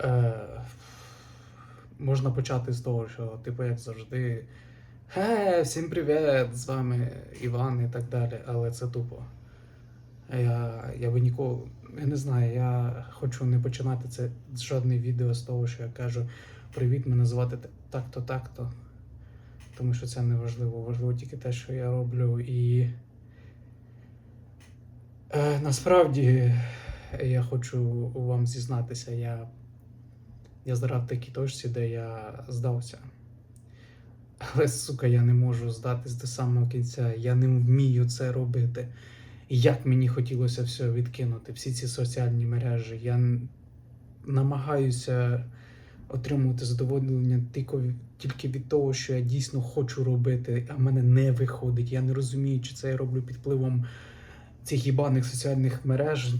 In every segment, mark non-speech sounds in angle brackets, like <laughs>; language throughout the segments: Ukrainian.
Е, можна почати з того, що, типу, як завжди. Хе, всім привіт! З вами Іван і так далі, але це тупо. Я, я би ніколи. Я не знаю, я хочу не починати це жодне відео з того, що я кажу Привіт, мене звати так-то, так-то. Тому що це не важливо. Важливо тільки те, що я роблю. І е, насправді я хочу вам зізнатися, я, я зараз в такій точці, де я здався. Але, сука, я не можу здатись до самого кінця. Я не вмію це робити. Як мені хотілося все відкинути, всі ці соціальні мережі. Я намагаюся отримувати задоволення тільки, від того, що я дійсно хочу робити, а в мене не виходить. Я не розумію, чи це я роблю під впливом цих їбаних соціальних мереж,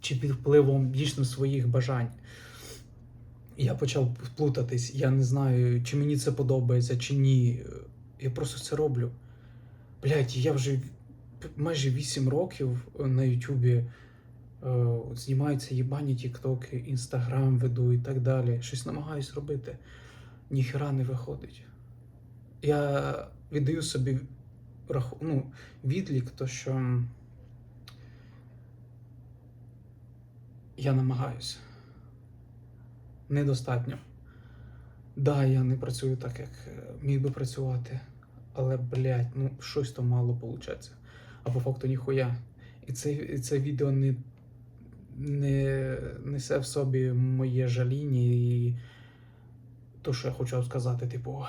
чи під впливом дійсно своїх бажань. Я почав плутатись, я не знаю, чи мені це подобається, чи ні. Я просто це роблю. Блять, я вже майже 8 років на Ютубі е, знімаються їбані тіктоки, інстаграм веду і так далі. Щось намагаюсь робити. Ніхера не виходить. Я віддаю собі ну, відлік, то що я намагаюся. Недостатньо. Да, я не працюю так, як е, міг би працювати, але, блядь, ну щось то мало виходить. А по факту ніхуя. І це, і це відео не, не несе в собі моє жаління і то, що я хочу сказати, типу,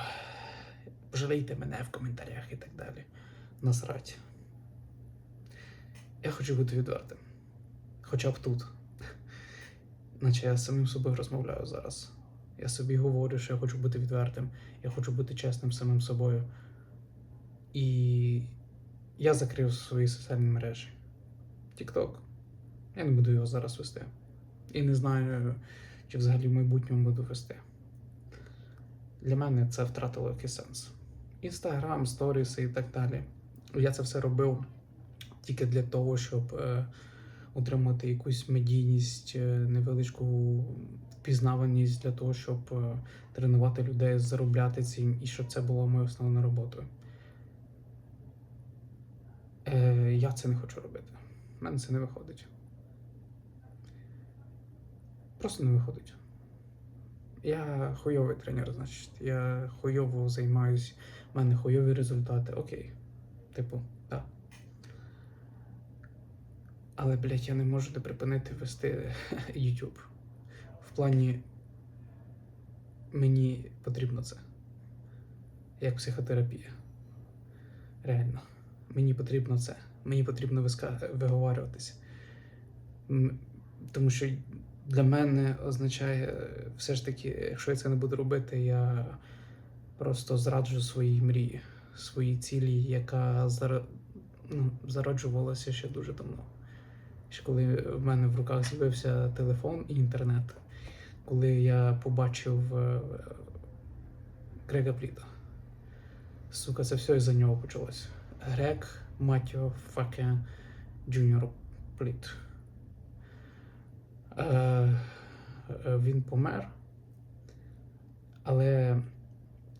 пожалійте мене в коментарях і так далі. Насрать. Я хочу бути відвертим. Хоча б тут. Наче я з самим собою розмовляю зараз. Я собі говорю, що я хочу бути відвертим, я хочу бути чесним самим собою. І я закрив свої соціальні мережі. TikTok. Я не буду його зараз вести. І не знаю, чи взагалі в майбутньому буду вести. Для мене це втратило якийсь сенс. Інстаграм, сторіси і так далі. Я це все робив тільки для того, щоб е, отримати якусь медійність, е, невеличку впізнаваність для того, щоб е, тренувати людей, заробляти цим, і щоб це було моєю основною роботою. Е, я це не хочу робити. У мене це не виходить. Просто не виходить. Я хуйовий тренер, значить. Я хуйово займаюсь, в мене хуйові результати. Окей. Типу, так. Але, блядь, я не можу не припинити вести <laughs> YouTube. В плані мені потрібно це. Як психотерапія. Реально. Мені потрібно це. Мені потрібно виска... виговарюватися. Тому що для мене означає е, все ж таки, якщо я це не буду робити, я просто зраджу свої мрії, свої цілі, яка зара... ну, зароджувалася ще дуже давно. Ще коли в мене в руках з'явився телефон і інтернет, коли я побачив е, Грега Пліта. Сука, це все із-за нього почалось. Грег Матіо Факе Джуніор Пліт. Е, е, він помер. Але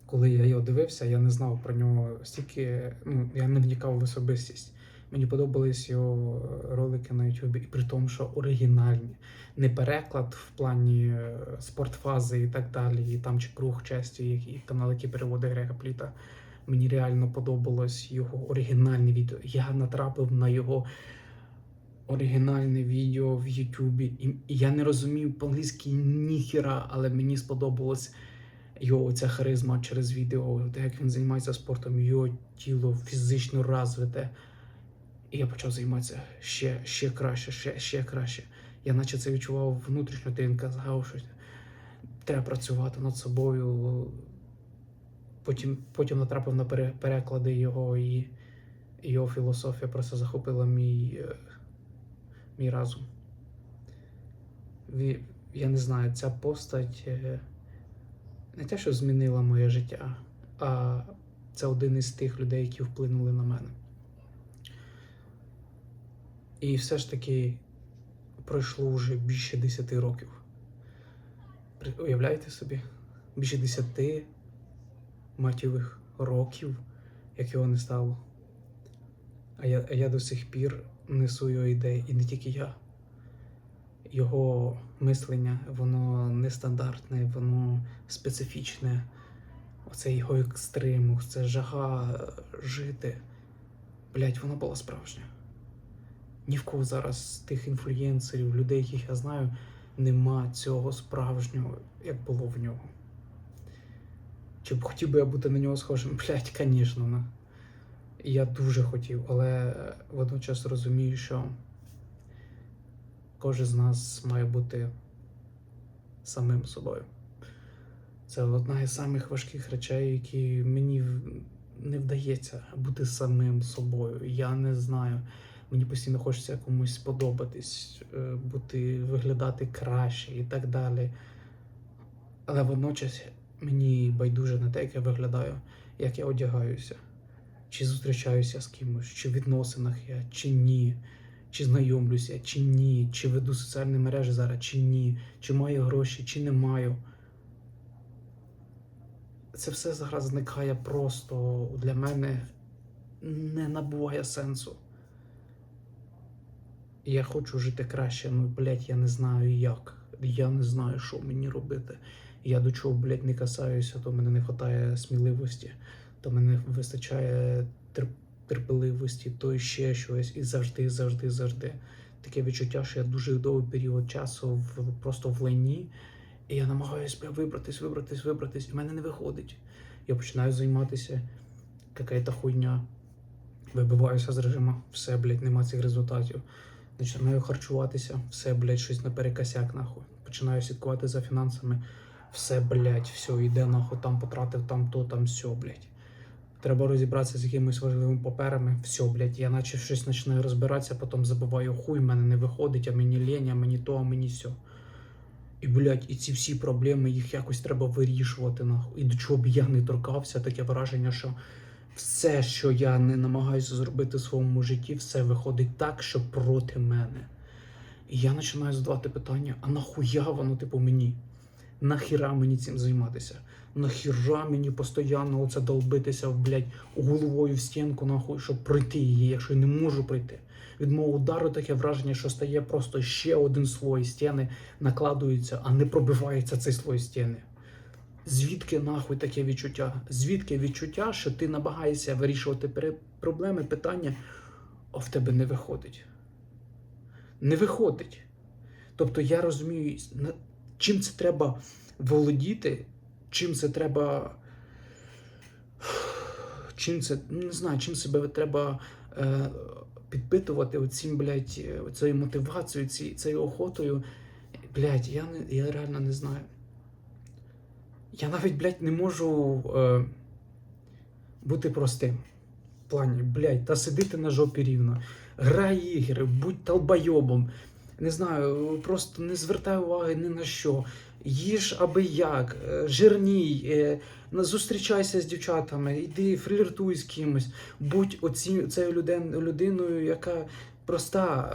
коли я його дивився, я не знав про нього стільки. Ну, я не вникав в особистість. Мені подобались його ролики на YouTube, і при тому, що оригінальні. Не переклад в плані е, спортфази і так далі, і там чи круг честі, і канал, який переводить Грега Пліта. Мені реально подобалось його оригінальне відео. Я натрапив на його оригінальне відео в Ютубі. І, я не розумів по-англійськи ніхіра, але мені сподобалось його ця харизма через відео, те, як він займається спортом, його тіло фізично розвите. І я почав займатися ще, ще краще, ще, ще краще. Я наче це відчував внутрішньо, він казав, що треба працювати над собою. Потім, потім натрапив на пере- переклади його, і його філософія просто захопила мій, е, мій разум. Я не знаю, ця постать е, не те, що змінила моє життя, а це один із тих людей, які вплинули на мене. І все ж таки пройшло вже більше 10 років. Уявляєте собі? Більше десяти матівих років, як його не стало. А я, я до сих пір несу його ідеї, і не тільки я. Його мислення, воно нестандартне, воно специфічне. Оце його екстрим, це жага жити. Блять, воно було справжнє. Ні в кого зараз з тих інфлюєнсерів, людей, яких я знаю, нема цього справжнього, як було в нього. Чи б хотів би я бути на нього схожим? <laughs> Блять, звісно. на. Я дуже хотів, але водночас розумію, що кожен з нас має бути самим собою. Це одна із самих важких речей, які мені не вдається бути самим собою. Я не знаю. Мені постійно хочеться комусь сподобатись, е, бути, виглядати краще і так далі. Але водночас мені байдуже на те, як я виглядаю, як я одягаюся, чи зустрічаюся з кимось, чи в відносинах я, чи ні, чи знайомлюся, чи ні, чи веду соціальні мережі зараз, чи ні, чи маю гроші, чи не маю. Це все зараз зникає просто для мене не набуває сенсу. Я хочу жити краще, ну, блядь, я не знаю як. Я не знаю, що мені робити. Я до чого, блядь, не касаюся, то мене не вистачає сміливості, то мене не вистачає терпеливості, то ще щось. І завжди, завжди, завжди. Таке відчуття, що я дуже довгий період часу в, просто в лайні, і я намагаюся вибратись, вибратись, вибратись, і в мене не виходить. Я починаю займатися какая-то хуйня. Вибиваюся з режиму, все, блядь, нема цих результатів. Починаю харчуватися, все, блядь, щось наперекосяк, нахуй. Починаю слідкувати за фінансами, все, блядь, все, йде нахуй, там потратив, там то, там все, блядь. Треба розібратися з якимись важливими паперами, все, блядь, я наче щось починаю розбиратися, потім забуваю хуй, в мене не виходить, а мені лень, а мені то, а мені все. І, блядь, і ці всі проблеми, їх якось треба вирішувати, нахуй. І до чого б я не торкався, таке враження, що все, що я не намагаюся зробити в своєму житті, все виходить так, що проти мене. І я починаю задавати питання: а нахуя воно, типу, мені? Нахіра мені цим займатися? Нахіра мені постійно оце долбитися, блядь, головою в стінку, нахуй, щоб пройти її, якщо я не можу пройти. Від мого удару таке враження, що стає просто ще один слой стіни, накладується, а не пробивається цей слой стіни. Звідки нахуй таке відчуття? Звідки відчуття, що ти намагаєшся вирішувати проблеми, питання, а в тебе не виходить? Не виходить. Тобто я розумію, чим це треба володіти, чим це треба. Чим це, не знаю, чим себе треба е, підпитувати оцім, блядь, е, цією мотивацією, цією охотою. Блядь, я, не, я реально не знаю. Я навіть, блядь, не можу е, бути простим. В плані, блядь, та сидити на жопі рівно. Грай ігри, будь толбойобом. Не знаю, просто не звертай уваги ні на що. Їж аби як, е, жирній, е, зустрічайся з дівчатами, йди фліртуй з кимось, будь оці, цією людин, людиною, яка проста,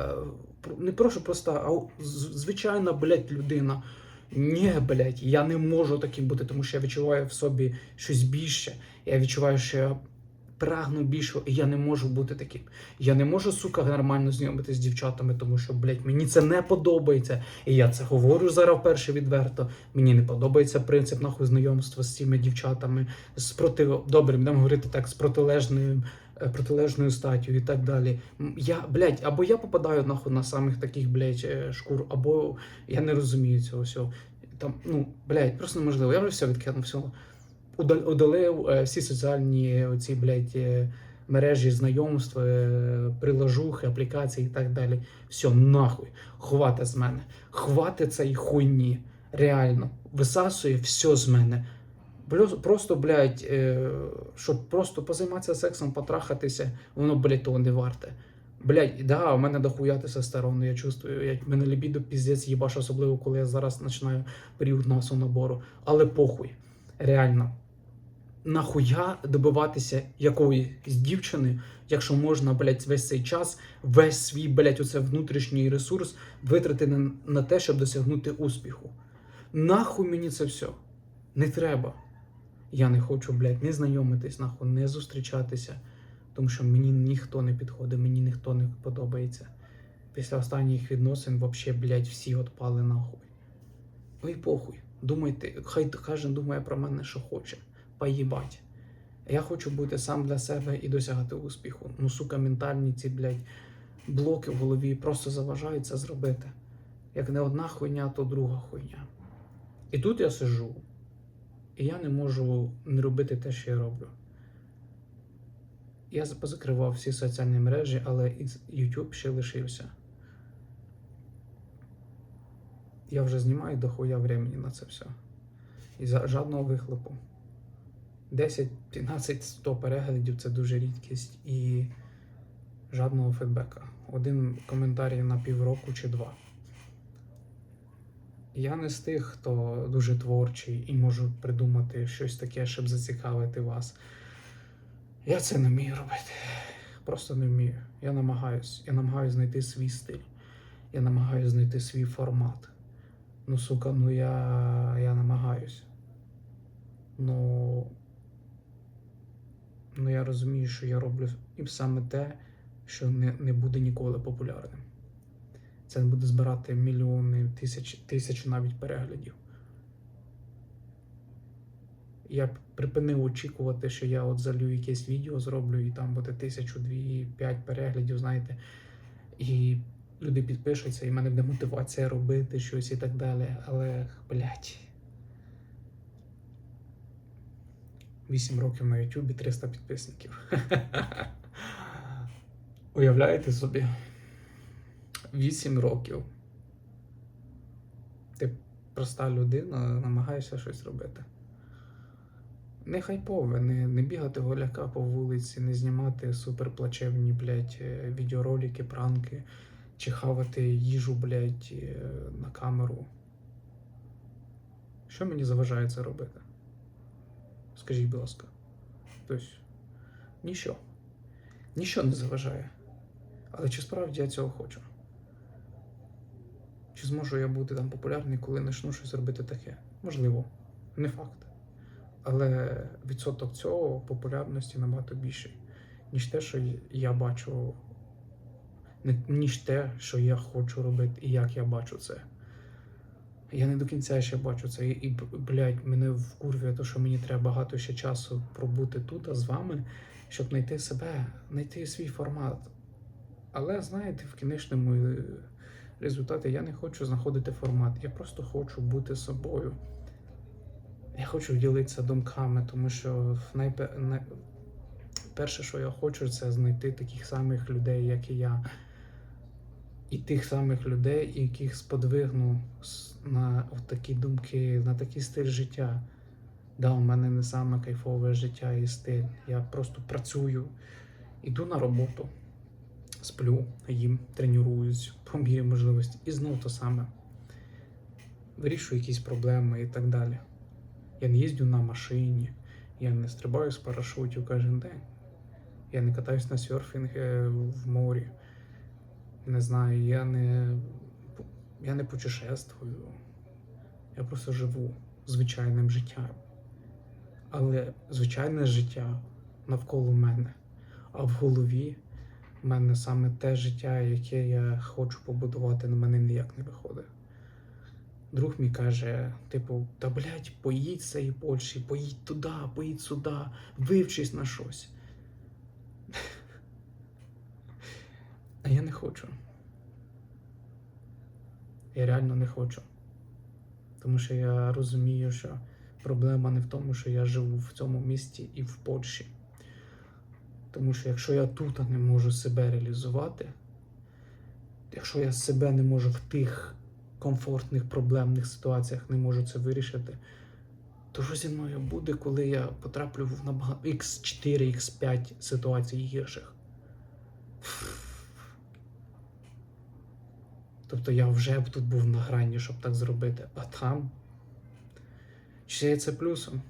е, не прошу проста, а звичайна, блядь, людина. Ні, блядь, я не можу таким бути, тому що я відчуваю в собі щось більше. Я відчуваю, що я прагну більшого, і я не можу бути таким. Я не можу, сука, нормально знайомитися з дівчатами, тому що, блядь, мені це не подобається. І я це говорю зараз вперше відверто. Мені не подобається принцип нахуй знайомства з цими дівчатами, з проти... добре, будемо говорити так, з протилежною. Е, Протилежною статтю і так далі. Я, блядь, або я попадаю нахуй на самих таких, блядь, е, шкур, або я не розумію цього всього. Там, ну, блядь, просто неможливо. Я вже все відкинув все. Удалив е, всі соціальні оці, блядь, мережі знайомств, приложухи, аплікації і так далі. Все, нахуй. Хвати з мене. Хвати цієї хуйні. Реально. Висасує все з мене. Просто, блядь, е, щоб просто позайматися сексом, потрахатися, воно, блядь, того не варте. Блядь, да, у мене дохуя тестостерону, я чувствую, я, мене лібідо піздець їбаш, особливо коли я зараз починаю період носу набору. Але похуй. Реально. Нахуя добиватися якоїсь дівчини, якщо можна, блядь, весь цей час, весь свій, блядь, оце внутрішній ресурс витрати на, на те, щоб досягнути успіху. Нахуй мені це все. Не треба. Я не хочу, блядь, не знайомитись, нахуй, не зустрічатися. Тому що мені ніхто не підходить, мені ніхто не подобається. Після останніх відносин вообще, блядь, всі отпали нахуй. Ну похуй. Думайте, хай кожен думає про мене, що хоче. Поїбать. Я хочу бути сам для себе і досягати успіху. Ну, сука, ментальні ці, блядь, блоки в голові просто заважають це зробити. Як не одна хуйня, то друга хуйня. І тут я сижу, і я не можу не робити те, що я роблю. Я позакривав всі соціальні мережі, але YouTube ще лишився. Я вже знімаю дохуя времени на це все. І за жодного вихлопу. 10, 15, 100 переглядів це дуже рідкість і жодного фідбека. Один коментарій на півроку чи два. Я не з тих, хто дуже творчий і можу придумати щось таке, щоб зацікавити вас. Я це не вмію робити. Просто не вмію. Я намагаюсь. Я намагаюсь знайти свій стиль. Я намагаюсь знайти свій формат. Ну, сука, ну я, я намагаюсь. Ну, ну я розумію, що я роблю і саме те, що не, не буде ніколи популярним. Це буде збирати мільйони, тисячі, тисячі навіть переглядів. Я припинив очікувати, що я от залю якесь відео зроблю, і там буде тисячу, дві, п'ять переглядів, знаєте. І люди підпишуться, і в мене буде мотивація робити щось і так далі. Але, блядь. 8 років на Ютубі 300 підписників. <laughs> Уявляєте собі? 8 років. Ти проста людина, намагаєшся щось робити. Не хайпове, не, не бігати голяка по вулиці, не знімати суперплачевні, блядь, е, відеоролики, пранки, чи хавати їжу, блядь, е, на камеру. Що мені заважає це робити? Скажіть, будь ласка. Тобто, ніщо. Ніщо не заважає. Але чи справді я цього хочу? Чи зможу я бути там популярний, коли почну щось робити таке? Можливо, не факт. Але відсоток цього популярності набагато більший, ніж те, що я бачу, ніж те, що я хочу робити і як я бачу це. Я не до кінця ще бачу це. І, і блядь, мене вкурвує те, що мені треба багато ще часу пробути тут а з вами, щоб знайти себе, знайти свій формат. Але знаєте, в кінечному результаті я не хочу знаходити формат. Я просто хочу бути собою. Я хочу ділитися думками, тому що найпе... най... перше, що я хочу, це знайти таких самих людей, як і я. І тих самих людей, яких сподвигну на такі думки, на такий стиль життя. Да, у мене не саме кайфове життя і стиль. Я просто працюю, іду на роботу, сплю, їм, тренуюсь по мірі можливості. І знов то саме. Вирішую якісь проблеми і так далі. Я не їздю на машині, я не стрибаю з парашутів кожен день. Я не катаюсь на серфінг е, в морі. Не знаю, я не, я не путешествую. Я просто живу звичайним життям. Але звичайне життя навколо мене. А в голові в мене саме те життя, яке я хочу побудувати, на мене ніяк не виходить. Друг мій каже, типу, та блядь, поїдь з цієї Польщі, поїдь туди, поїдь сюди, вивчись на щось. А я не хочу. Я реально не хочу. Тому що я розумію, що проблема не в тому, що я живу в цьому місті і в Польщі. Тому що якщо я тут не можу себе реалізувати, якщо я себе не можу в тих комфортних проблемних ситуаціях не можу це вирішити, то що зі мною буде, коли я потраплю в набагато X4, X5 ситуацій гірших? Тобто я вже б тут був на грані, щоб так зробити, а там. Чи є це плюсом?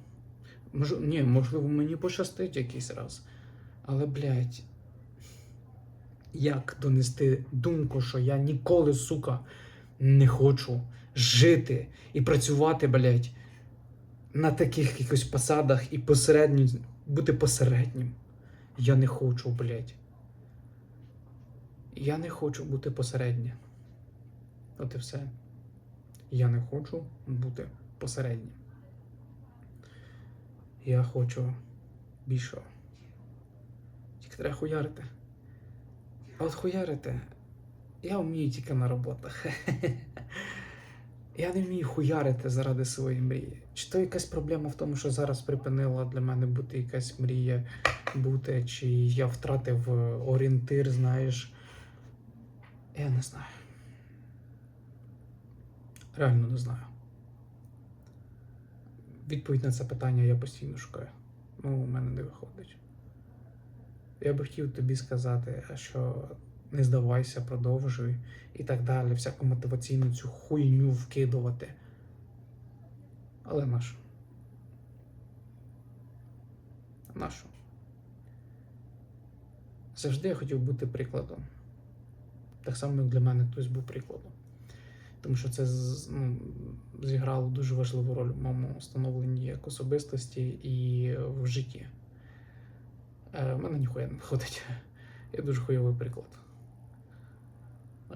Мож... Ні, можливо, мені пощастить якийсь раз. Але, блядь, як донести думку, що я ніколи, сука, не хочу жити і працювати, блядь, на таких якихось посадах і посередньо бути посереднім. Я не хочу, блядь. Я не хочу бути посереднім. От і все. Я не хочу бути посереднім. Я хочу більшого. Треба хуярити. А от хуярити я вмію тільки на роботах. <laughs> Я не вмію хуярити заради своєї мрії. Чи то якась проблема в тому, що зараз припинила для мене бути якась мрія бути, чи я втратив е, орієнтир, знаєш. Я не знаю. Реально не знаю. Відповідь на це питання я постійно шукаю. Ну, у мене не виходить. Я би хотів тобі сказати, що не здавайся, продовжуй і так далі, всяку мотиваційну цю хуйню вкидувати. Але нащо? Нащо? Завжди я хотів бути прикладом. Так само, як для мене хтось був прикладом. Тому що це ну, зіграло дуже важливу роль в моєму становленні як особистості і в житті. Е, в мене ніхуя не виходить. <laughs> Я дуже хуйовий приклад.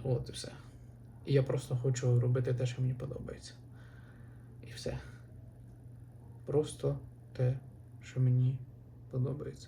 От і все. І я просто хочу робити те, що мені подобається. І все. Просто те, що мені подобається.